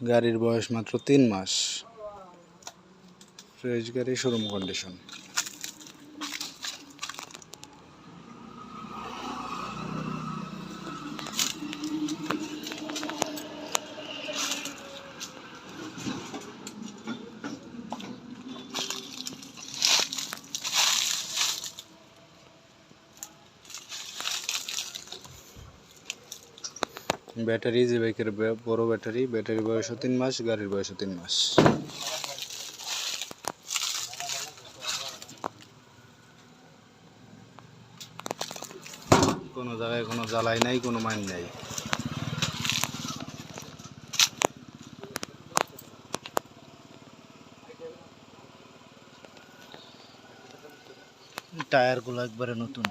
গাড়ির বয়স মাত্র তিন মাস। ফ্রেশ গাড়ি শোরুম কন্ডিশন ব্যাটারি, যে বাইকের বড় ব্যাটারি ব্যাটারি বয়সও তিন মাস, গাড়ির বয়সও তিন মাস। কোনো জায়গায় কোনো জ্বালাই নাই, কোনো মাইন নাই। টায়ারগুলো একবারে নতুন।